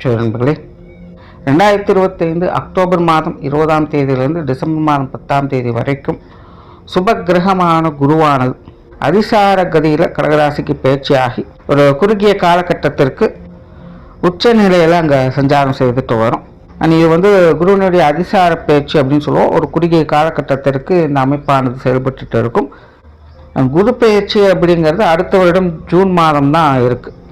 சரி நண்பர்களே. ரெண்டாயிரத்தி இருபத்தைந்து அக்டோபர் மாதம் இருபதாம் தேதியிலிருந்து டிசம்பர் மாதம் பத்தாம் தேதி வரைக்கும் சுப கிரகமான குருவானது அதிசார கதியில் கடகராசிக்கு பேச்சியாகி ஒரு குறுகிய காலகட்டத்திற்கு உச்ச நிலையில் அங்கே சஞ்சாரம் செய்துட்டு வரும். அண்ட் இது வந்து குருவினுடைய அதிசார பேச்சு அப்படின்னு சொல்லுவோம். ஒரு குறுகிய காலகட்டத்திற்கு இந்த அமைப்பானது செயல்பட்டு இருக்கும். குரு பேச்சு அப்படிங்கிறது அடுத்த வருடம் ஜூன் மாதம் தான் இருக்குது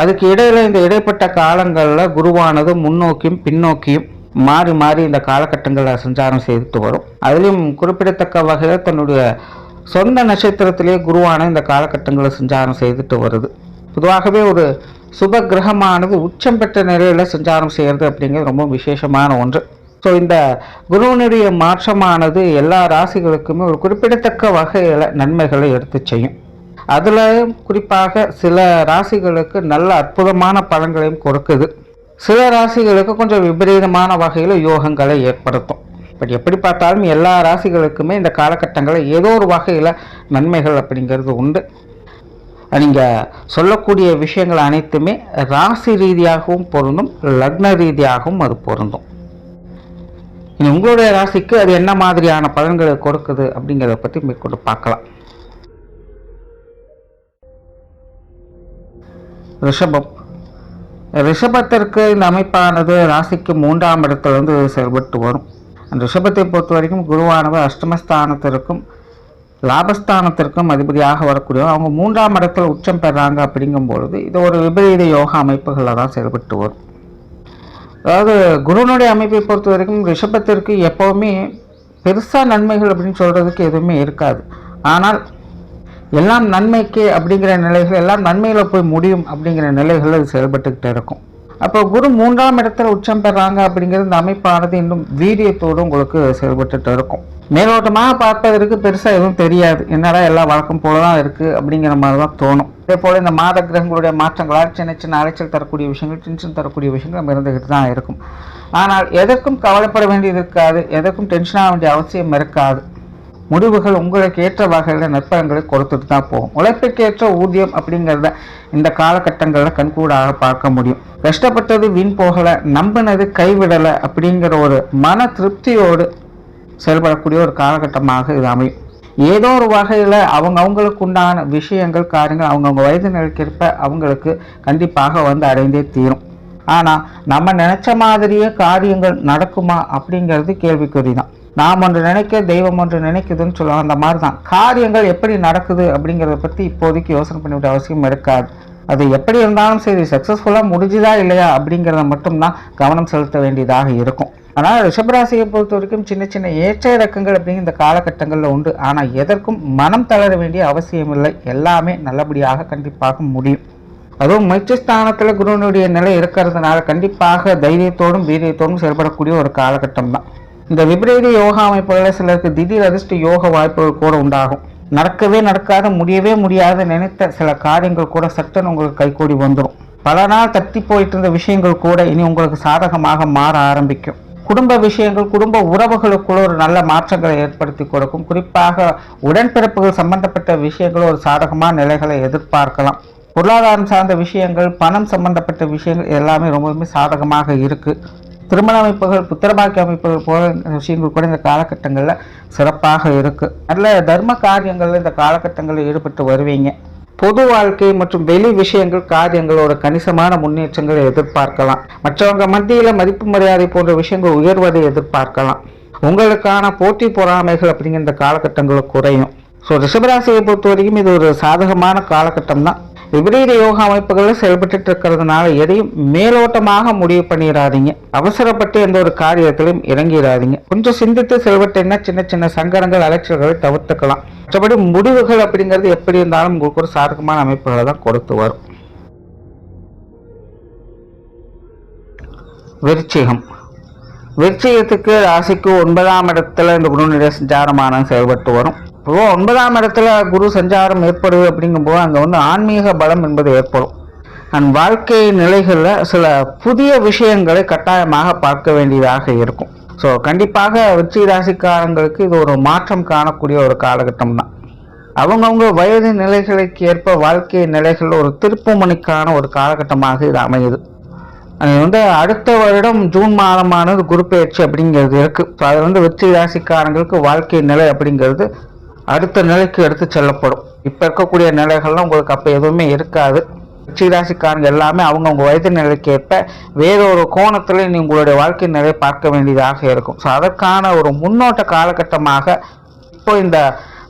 அதுக்கு இடையில் இந்த இடைப்பட்ட காலங்களில் குருவானது முன்னோக்கியும் பின்னோக்கியும் மாறி மாறி இந்த காலகட்டங்களில் சஞ்சாரம் செய்துட்டு வரும். அதுலேயும் குறிப்பிடத்தக்க வகையில் தன்னுடைய சொந்த நட்சத்திரத்திலே குருவான இந்த காலகட்டங்களில் சஞ்சாரம் செய்துட்டு வருது. பொதுவாகவே ஒரு சுப கிரகமானது உச்சம் பெற்ற நிலையில் சஞ்சாரம் செய்கிறது அப்படிங்கிறது ரொம்ப விசேஷமான ஒன்று. ஸோ இந்த குருவனுடைய மாற்றமானது எல்லா ராசிகளுக்குமே ஒரு குறிப்பிடத்தக்க வகையில் நன்மைகளை எடுத்து செய்யும். அதில் குறிப்பாக சில ராசிகளுக்கு நல்ல அற்புதமான பலன்களையும் கொடுக்குது. சில ராசிகளுக்கு கொஞ்சம் விபரீதமான வகையில் யோகங்களை ஏற்படுத்தும். பட் எப்படி பார்த்தாலும் எல்லா ராசிகளுக்குமே இந்த காலகட்டங்களில் ஏதோ ஒரு வகையில் நன்மைகள் அப்படிங்கிறது உண்டு. நீங்கள் சொல்லக்கூடிய விஷயங்கள் அனைத்துமே ராசி ரீதியாகவும் பொருந்தும் லக்ன ரீதியாகவும் அது பொருந்தும். இனி உங்களுடைய ராசிக்கு அது என்ன மாதிரியான பலன்களை கொடுக்குது அப்படிங்கிறத பற்றி மேற்கொண்டு பார்க்கலாம். ரிஷபம். ரிஷபத்திற்கு இந்த அமைப்பானது ராசிக்கு மூன்றாம் இடத்திலிருந்து செயல்பட்டு வரும். அந்த ரிஷபத்தை பொறுத்த வரைக்கும் குருவானவர் அஷ்டமஸ்தானத்திற்கும் லாபஸ்தானத்திற்கும் அதிபதியாக வரக்கூடிய அவங்க மூன்றாம் இடத்துல உச்சம் பெறாங்க அப்படிங்கும்பொழுது இது ஒரு விபரீத யோகா அமைப்புகளில் தான் செயல்பட்டு வரும். அதாவது குருனுடைய அமைப்பை பொறுத்த வரைக்கும் ரிஷபத்திற்கு எப்போவுமே பெருசாக நன்மைகள் அப்படின்னு சொல்கிறதுக்கு எதுவுமே இருக்காது. ஆனால் எல்லாம் நன்மைக்கு அப்படிங்கிற நிலைகள் எல்லாம் நன்மையில் போய் முடியும் அப்படிங்கிற நிலைகள் அது இருக்கும். அப்போ குரு மூன்றாம் இடத்துல உச்சம் பெறாங்க அப்படிங்கிறது இந்த அமைப்பானது இன்னும் வீரியத்தோடு உங்களுக்கு செயல்பட்டுட்டு இருக்கும். மேலோட்டமாக பார்ப்பதற்கு பெருசாக எதுவும் தெரியாது. என்னடா எல்லாம் வழக்கம் போல தான் இருக்குது அப்படிங்கிற மாதிரி தான் தோணும். அதே போல் இந்த மாத கிரகங்களுடைய மாற்றங்களால் சின்ன சின்ன அலைச்சல் தரக்கூடிய விஷயங்கள் டென்ஷன் தரக்கூடிய விஷயங்கள் நம்ம இருந்துக்கிட்டு தான் இருக்கும். ஆனால் எதற்கும் கவலைப்பட வேண்டியது இருக்காது. எதற்கும் டென்ஷன் ஆக வேண்டிய அவசியம் இருக்காது. முடிவுகள் உங்களுக்கு ஏற்ற வகையில் நற்பலன்களை கொடுத்துட்டு தான் போகும். உழைப்புக்கேற்ற ஊதியம் அப்படிங்கிறத இந்த காலகட்டங்களில் கண்கூடாக பார்க்க முடியும். கஷ்டப்பட்டது வீண் போகலை நம்பினது கைவிடலை அப்படிங்கிற ஒரு மன திருப்தியோடு செயல்படக்கூடிய ஒரு காலகட்டமாக இது அமையும். ஏதோ ஒரு வகையில் அவங்க அவங்களுக்கு உண்டான விஷயங்கள் காரியங்கள் அவங்கவுங்க வயது நிலைக்கேற்ப அவங்களுக்கு கண்டிப்பாக வந்து அடைந்தே தீரும். ஆனால் நம்ம நினச்ச மாதிரியே காரியங்கள் நடக்குமா அப்படிங்கிறது கேள்விக்குறி தான் நாம் ஒன்று நினைக்க தெய்வம் ஒன்று நினைக்குதுன்னு சொல்லுவாங்க. அந்த மாதிரி தான் காரியங்கள் எப்படி நடக்குது அப்படிங்கிறத பற்றி இப்போதைக்கு யோசனை பண்ண வேண்டிய அவசியம் இருக்காது. அது எப்படி இருந்தாலும் சரி சக்ஸஸ்ஃபுல்லாக முடிஞ்சுதா இல்லையா அப்படிங்கிறத மட்டும்தான் கவனம் செலுத்த வேண்டியதாக இருக்கும். ஆனால் ரிஷபராசியை பொறுத்த வரைக்கும் சின்ன சின்ன ஏற்ற இறக்கங்கள் அப்படிங்கிற இந்த காலகட்டங்களில் உண்டு. ஆனால் எதற்கும் மனம் தளர வேண்டிய அவசியம் இல்லை. எல்லாமே நல்லபடியாக கண்டிப்பாக முடியும். அதுவும் முயற்சிஸ்தானத்தில் குருவனுடைய நிலை இருக்கிறதுனால கண்டிப்பாக தைரியத்தோடும் வீரியத்தோடும் செயல்படக்கூடிய ஒரு காலகட்டம் தான் இந்த விபரீத யோகா அமைப்புகளில் சிலருக்கு திடீர் அதிர்ஷ்ட யோக வாய்ப்புகள் கூட உண்டாகும். நடக்கவே நடக்காத முடியவே முடியாத நினைத்த சில காரியங்கள் கூட சட்டன் உங்களுக்கு கைகூடி வந்துடும் பல நாள் தட்டி போயிட்டு இருந்த விஷயங்கள் கூட இனி உங்களுக்கு சாதகமாக மாற ஆரம்பிக்கும். குடும்ப விஷயங்கள் குடும்ப உறவுகளுக்குள்ள ஒரு நல்ல மாற்றங்களை ஏற்படுத்தி கொடுக்கும். குறிப்பாக உடன்பிறப்புகள் சம்பந்தப்பட்ட விஷயங்கள் ஒரு சாதகமான நிலைகளை எதிர்பார்க்கலாம். பொருளாதாரம் சார்ந்த விஷயங்கள் பணம் சம்பந்தப்பட்ட விஷயங்கள் எல்லாமே ரொம்பவுமே சாதகமாக இருக்குது திருமண அமைப்புகள் புத்திரபாக்கிய அமைப்புகள் போல விஷயங்கள் கூட இந்த காலகட்டங்களில் சிறப்பாக இருக்குது நல்ல தர்ம காரியங்களில் இந்த காலகட்டங்களில் ஈடுபட்டு வருவீங்க. பொது வாழ்க்கை மற்றும் வெளி விஷயங்கள் காரியங்களோட கணிசமான முன்னேற்றங்களை எதிர்பார்க்கலாம். மற்றவங்க மத்தியில் மதிப்பு மரியாதை போன்ற விஷயங்கள் உயர்வதை எதிர்பார்க்கலாம். உங்களுக்கான போட்டி பொறாமைகள் அப்படிங்கிற இந்த குறையும். ஸோ ரிஷபராசியை பொறுத்த வரைக்கும் இது ஒரு சாதகமான காலகட்டம் தான் விபரீத யோகா அமைப்புகளில் செயல்பட்டு இருக்கிறதுனால எதையும் மேலோட்டமாக முடிவு பண்ணிடாதீங்க அவசரப்பட்டு எந்த ஒரு காரியத்திலும் இறங்கிடாதீங்க கொஞ்சம் சிந்தித்து செயல்பட்டீங்கன்னா சின்ன சின்ன சங்கடங்கள் அலைச்சல்களை தவிர்த்துக்கலாம். மற்றபடி முடிவுகள் அப்படிங்கிறது எப்படி இருந்தாலும் உங்களுக்கு ஒரு சாதகமான அமைப்புகளை தான் கொடுத்து வரும். விருச்சிகம். விருச்சிகத்துக்கு ராசிக்கு ஒன்பதாம் இடத்துல இந்த குருநிலை சஞ்சாரமான செயல்பட்டு வரும். இப்போ ஒன்பதாம் இடத்துல குரு சஞ்சாரம் ஏற்படுது அப்படிங்கும்போது அங்கே வந்து ஆன்மீக பலம் என்பது ஏற்படும். அண்ட் வாழ்க்கை நிலைகளில் சில புதிய விஷயங்களை கட்டாயமாக பார்க்க வேண்டியதாக இருக்கும். ஸோ கண்டிப்பாக வெற்றி ராசிக்காரங்களுக்கு இது ஒரு மாற்றம் காணக்கூடிய ஒரு காலகட்டம் தான் அவங்கவுங்க வயது நிலைகளுக்கு ஏற்ப வாழ்க்கை நிலைகள் ஒரு திருப்புமணிக்கான ஒரு காலகட்டமாக இது அமையுது. அது வந்து அடுத்த வருடம் ஜூன் மாதமானது குரு பயிற்சி அப்படிங்கிறது இருக்குது ஸோ அது வந்து வெற்றி ராசிக்காரங்களுக்கு வாழ்க்கை நிலை அப்படிங்கிறது அடுத்த நிலைக்கு எடுத்து செல்லப்படும். இப்போ இருக்கக்கூடிய நிலைகள்லாம் உங்களுக்கு அப்போ எதுவுமே இருக்காது. வெற்றி ராசிக்காரங்க எல்லாமே அவங்கவுங்க வயது நிலைக்கு ஏற்ப வேறொரு கோணத்தில் நீ உங்களுடைய வாழ்க்கை நிலையை பார்க்க வேண்டியதாக இருக்கும். ஸோ அதற்கான ஒரு முன்னோட்ட காலகட்டமாக இப்போ இந்த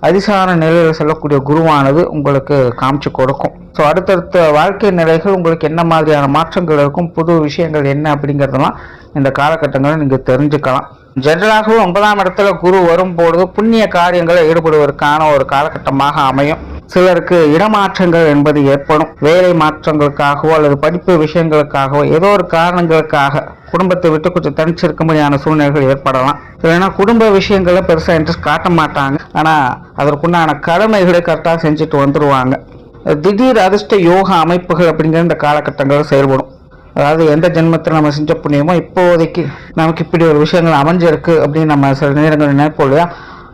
அதிசார நிலையில் செல்லக்கூடிய குருவானது உங்களுக்கு காமிச்சு கொடுக்கும். ஸோ அடுத்தடுத்த வாழ்க்கை நிலைகள் உங்களுக்கு என்ன மாதிரியான மாற்றங்கள் இருக்கும் புது விஷயங்கள் என்ன அப்படிங்கிறதெல்லாம் இந்த காலகட்டங்களில் நீங்கள் தெரிஞ்சுக்கலாம். ஜென்ரலாகவே ஒன்பதாம் இடத்துல குரு வரும்பொழுது புண்ணிய காரியங்களை ஈடுபடுவதற்கான ஒரு காலகட்டமாக அமையும். சிலருக்கு இடமாற்றங்கள் என்பது ஏற்படும். வேலை மாற்றங்களுக்காகவோ அல்லது படிப்பு விஷயங்களுக்காகவோ ஏதோ ஒரு காரணங்களுக்காக குடும்பத்தை விட்டு கொஞ்சம் தனிச்சிருக்கும்படியான சூழ்நிலைகள் ஏற்படலாம். இல்லைன்னா குடும்ப விஷயங்களை பெருசாக இன்ட்ரெஸ்ட் காட்ட மாட்டாங்க. ஆனால் அதற்குண்டான கடமைகளை கரெக்டாக செஞ்சுட்டு வந்துடுவாங்க திடீர் அதிர்ஷ்ட யோகா அமைப்புகள் அப்படிங்கிற இந்த காலகட்டங்களில் செயல்படும். அதாவது எந்த ஜென்மத்தில் நம்ம செஞ்ச புண்ணியமோ இப்போதைக்கு நமக்கு இப்படி ஒரு விஷயங்கள் அமைஞ்சிருக்கு அப்படின்னு நம்ம சில நேரங்கள் நினைப்போம் இல்லையா?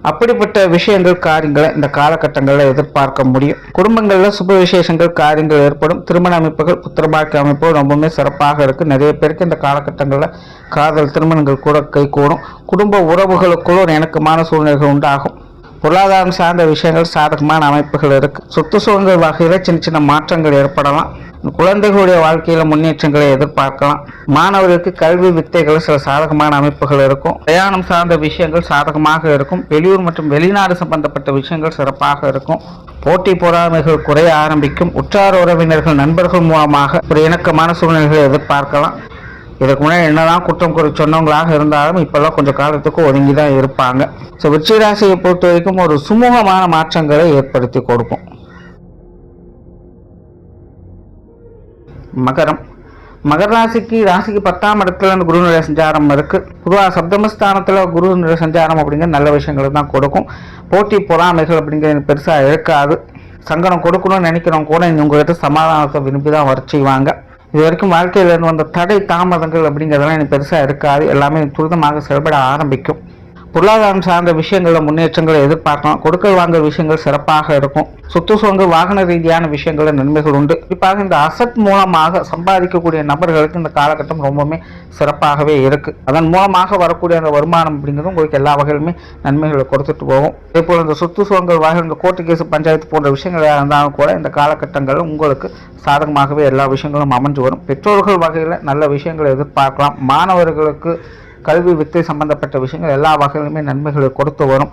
அப்படிப்பட்ட விஷயங்கள் காரியங்களை இந்த காலகட்டங்களில் எதிர்பார்க்க முடியும். குடும்பங்களில் சுப விசேஷங்கள் காரியங்கள் ஏற்படும். திருமண அமைப்புகள் புத்திரபாக்கிய அமைப்புகள் ரொம்பவுமே சிறப்பாக இருக்குது நிறைய பேருக்கு இந்த காலகட்டங்களில் காதல் திருமணங்கள் கூட கைகூடும் குடும்ப உறவுகளுக்குள்ள ஒரு இணக்கமான சூழ்நிலைகள் உண்டாகும். பொருளாதாரம் சார்ந்த விஷயங்கள் சாதகமான அமைப்புகள் இருக்குது சொத்து சுகங்கள் வகையில் சின்ன சின்ன மாற்றங்கள் ஏற்படலாம். குழந்தைகளுடைய வாழ்க்கையில் முன்னேற்றங்களை எதிர்பார்க்கலாம். மாணவர்களுக்கு கல்வி வித்தைகள் சில சாதகமான அமைப்புகள் இருக்கும். பிரயாணம் சார்ந்த விஷயங்கள் சாதகமாக இருக்கும். வெளியூர் மற்றும் வெளிநாடு சம்பந்தப்பட்ட விஷயங்கள் சிறப்பாக இருக்கும். போட்டி பொறாமைகள் குறைய ஆரம்பிக்கும். உற்றார் உறவினர்கள் நண்பர்கள் மூலமாக ஒரு இணக்கமான சூழ்நிலைகளை எதிர்பார்க்கலாம். இதுக்கு முன்னாடி என்னதான் குற்றம் குறை சொன்னவங்களாக இருந்தாலும் இப்போல்லாம் கொஞ்சம் காலத்துக்கு ஒதுங்கி தான் இருப்பாங்க ஸோ விருச்சிகராசியை பொறுத்த வரைக்கும் ஒரு சுமூகமான மாற்றங்களை ஏற்படுத்தி கொடுக்கும். மகரம். மகர ராசிக்கு ராசிக்கு பத்தாம் இடத்துல இந்த குரு நில சஞ்சாரம் இருக்கு. பொதுவாக சப்தமஸ்தானத்தில் குரு நில சஞ்சாரம் அப்படிங்கிற நல்ல விஷயங்களை தான் கொடுக்கும். போட்டி பொறாமைகள் அப்படிங்கிறது பெருசாக இருக்காது. சங்கடம் கொடுக்கணும்னு நினைக்கிறவங்க கூட உங்கள்கிட்ட சமாதானத்தை விரும்பி தான் வர செய்வாங்க. இது வரைக்கும் வாழ்க்கையில் வந்த தடை தாமதங்கள் அப்படிங்கிறதெல்லாம் எனக்கு பெருசாக இருக்காது. எல்லாமே துரிதமாக செயல்பட ஆரம்பிக்கும். பொருளாதாரம் சார்ந்த விஷயங்களில் முன்னேற்றங்களை எதிர்பார்க்கலாம். கொடுக்கல் வாங்கல் விஷயங்கள் சிறப்பாக இருக்கும். சொத்து சுகங்கள் வாகன ரீதியான விஷயங்களில் நன்மைகள் உண்டு. குறிப்பாக இந்த அசட் மூலமாக சம்பாதிக்கக்கூடிய நபர்களுக்கு இந்த காலகட்டம் ரொம்பவுமே சிறப்பாகவே இருக்கு. அதன் மூலமாக வரக்கூடிய அந்த வருமானம் அப்படிங்கிறது உங்களுக்கு எல்லா வகையிலுமே நன்மைகளை கொடுத்துட்டு போகும். அதே போல் இந்த சொத்து சுகங்கள் வாகன இந்த கோர்ட்டு கேஸ் பஞ்சாயத்து போன்ற விஷயங்கள் இருந்தாலும் கூட இந்த காலகட்டங்களில் உங்களுக்கு சாதகமாகவே எல்லா விஷயங்களும் அமைஞ்சு வரும். பெற்றோர்கள் வகையில் நல்ல விஷயங்களை எதிர்பார்க்கலாம். மாணவர்களுக்கு கல்வி வித்தை சம்பந்தப்பட்ட விஷயங்கள் எல்லா வகையிலுமே நன்மைகளை கொடுத்து வரும்.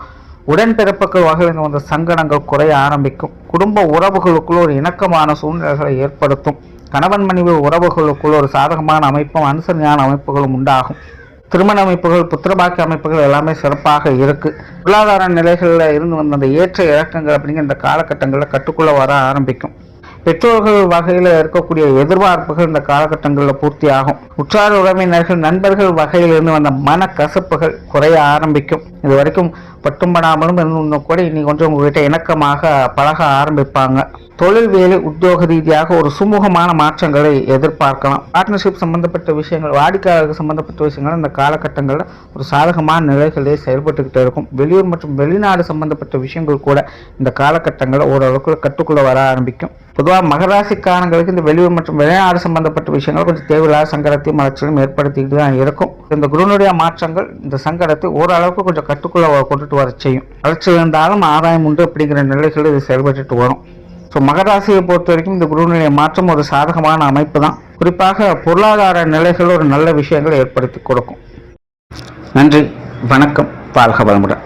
உடன்பிறப்புகள் வகையில் வந்த சங்கடங்கள் குறைய ஆரம்பிக்கும். குடும்ப உறவுகளுக்குள் ஒரு இணக்கமான சூழ்நிலைகளை ஏற்படுத்தும். கணவன் மனைவி உறவுகளுக்குள் ஒரு சாதகமான அமைப்பும் அனுசரணையான அமைப்புகளும் உண்டாகும். திருமண அமைப்புகள் புத்திரபாக்கிய அமைப்புகள் எல்லாமே சிறப்பாக இருக்கு. பொருளாதார நிலைகளில் இருந்து வந்த அந்த ஏற்ற இறக்கங்கள் அப்படிங்கிற இந்த காலகட்டங்களில் கட்டுக்குள்ளே வர ஆரம்பிக்கும். பெற்றோர்கள் வகையில் இருக்கக்கூடிய எதிர்பார்ப்புகள் இந்த காலகட்டங்களில் பூர்த்தி ஆகும் உற்றார் உறவினர்கள் நண்பர்கள் வகையிலிருந்து வந்த மன கசப்புகள் குறைய ஆரம்பிக்கும். இது வரைக்கும் பட்டும் படாமலும் இன்னும் கூட இன்னைக்கு கொஞ்சம் உங்ககிட்ட இணக்கமாக பழக ஆரம்பிப்பாங்க. தொழில் வேலை உத்தியோக ரீதியாக ஒரு சுமூகமான மாற்றங்களை எதிர்பார்க்கலாம். பார்ட்னர்ஷிப் சம்பந்தப்பட்ட விஷயங்கள் வாடிக்கையாளர்கள் சம்பந்தப்பட்ட விஷயங்கள் இந்த காலகட்டங்களில் ஒரு சாதகமான நிலைகளே செயல்பட்டுக்கிட்டே இருக்கும். வெளியூர் மற்றும் வெளிநாடு சம்பந்தப்பட்ட விஷயங்கள் கூட இந்த காலகட்டங்களில் ஓரளவுக்கு கட்டுக்குள்ளே வர ஆரம்பிக்கும். பொதுவாக மகராசிக்காரங்களுக்கு இந்த வெளியூர் மற்றும் வெளிநாடு சம்பந்தப்பட்ட விஷயங்கள் கொஞ்சம் தேவையில்லாத சங்கடத்தையும் மலர்ச்சியும் ஏற்படுத்திக்கிட்டு தான் இருக்கும். இந்த குருனுடைய மாற்றங்கள் இந்த சங்கடத்தை ஓரளவுக்கு கொஞ்சம் கட்டுக்குள்ளே செயல்பட்டுட்டு வர செய்யும். வளர்ச்சி இருந்தாலும் ஆதாயம் உண்டு அப்படிங்கிற நிலைகள் இது செயல்பட்டுட்டு வரும். ஸோ மகராசியை பொறுத்த வரைக்கும் இந்த குருநிலை மாற்றம் ஒரு சாதகமான அமைப்பு தான் குறிப்பாக பொருளாதார நிலைகள் ஒரு நல்ல விஷயங்களை ஏற்படுத்தி கொடுக்கும். நன்றி. வணக்கம். வாழ்க வளமுடன்.